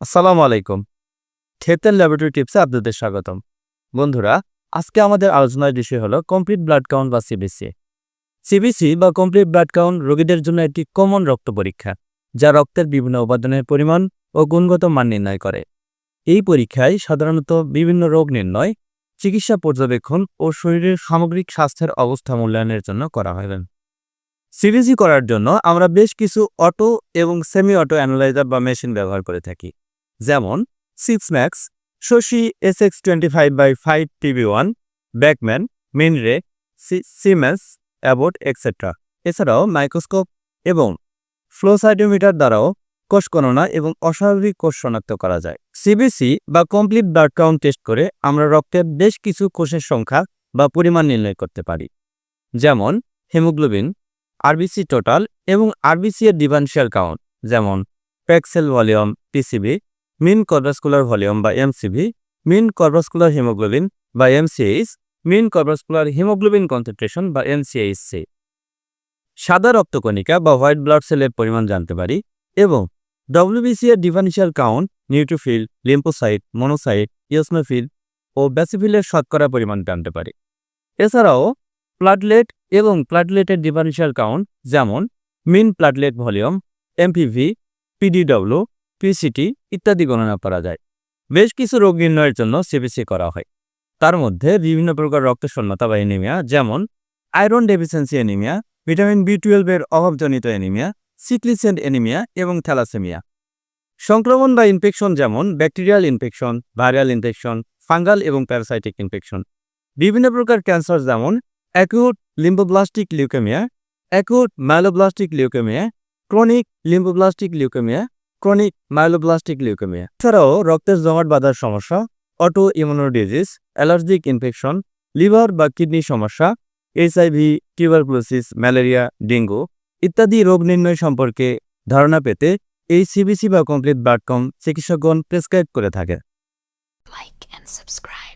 আসসালামু আলাইকুম। থেতেল ল্যাবরেটরি টিপসে আপনাদের স্বাগতম। বন্ধুরা, আজকে আমাদের আলোচনার বিষয় হলো কমপ্লিট ব্লাড কাউন্ট বা সিবিসি সিবিসি বা কমপ্লিট ব্লাড কাউন্ট রোগীদের জন্য একটি কমন রক্ত পরীক্ষা, যা রক্তের বিভিন্ন উপাদানের পরিমাণ ও গুণগত মান নির্ণয় করে। এই পরীক্ষায় সাধারণত বিভিন্ন রোগ নির্ণয়, চিকিৎসা পর্যবেক্ষণ ও শরীরের সামগ্রিক স্বাস্থ্যের অবস্থা মূল্যায়নের জন্য করা হয়। সিবিসি করার জন্য আমরা বেশ কিছু অটো এবং সেমি অটো অ্যানালাইজার বা মেশিন ব্যবহার করে থাকি। যেমন Sysmex Shashi S X twenty five by five TV one Beckman Mindray Siemens Abbott etcetera এছাড়াও মাইক্রোস্কোপ এবং ফ্লোসাইডোমিটার দ্বারাও কোষ গণনা এবং অস্বাভাবিক কোষ শনাক্ত করা যায়। সিবিসি বা কমপ্লিট ব্লাড কাউন্ট টেস্ট করে আমরা রক্তের বেশ কিছু কোষের সংখ্যা বা পরিমাণ নির্ণয় করতে পারি। যেমন হিমোগ্লোবিন আরবিসি টোটাল এবং আরবিসি এর ডিফারেন্সিয়াল কাউন্ট যেমন packed cell volume PCV mean corpuscular volume বা এমসিভি, মিন কর্ভাসকুলার হিমোগ্লোবিন বা MCH, mean corpuscular haemoglobin concentration বা এমসিএইচসি সাদা রক্তকণিকা বা হোয়াইট ব্লাড সেলের পরিমাণ জানতে পারি এবং ডব্লিউবিসি এর differential count neutrophil lymphocyte monocyte eosinophil ও ব্যাসিফিলের শতকরা পরিমাণ জানতে পারি। এছাড়াও প্লাটলেট এবং প্লাটলেটের ডিফারেন্সিয়াল কাউন্ট যেমন mean platelet volume, MPV, PDW PCT ইত্যাদি গণনা করা যায়। বেশ কিছু রোগ নির্ণয়ের জন্য সিবিসি করা হয়। তার মধ্যে বিভিন্ন প্রকার রক্তশূন্যতা বা এনিমিয়া যেমন iron deficiency anaemia vitamin B টুয়েলভের অভাবজনিত এনিমিয়া সিক্লিসেন্ট এনিমিয়া এবং থ্যালাসেমিয়া সংক্রমণ বা ইনফেকশন যেমন bacterial infection viral infection fungal এবং প্যারাসাইটিক ইনফেকশন বিভিন্ন প্রকার ক্যান্সার যেমন acute lymphoblastic leukaemia acute myeloblastic leukaemia chronic lymphoblastic leukaemia chronic myeloblastic leukaemia এছাড়াও রক্তের জমাট বাঁধার সমস্যা auto immune disease allergic infection liver বা কিডনি সমস্যা এইচআইভি টিউবারকুলোসিস ম্যালেরিয়া ডেঙ্গু ইত্যাদি রোগ নির্ণয় সম্পর্কে ধারণা পেতে এই সিবিসি বা কমপ্লিট ব্লাড কম চিকিৎসকগণ প্রেসক্রাইব করে থাকে and subscribe.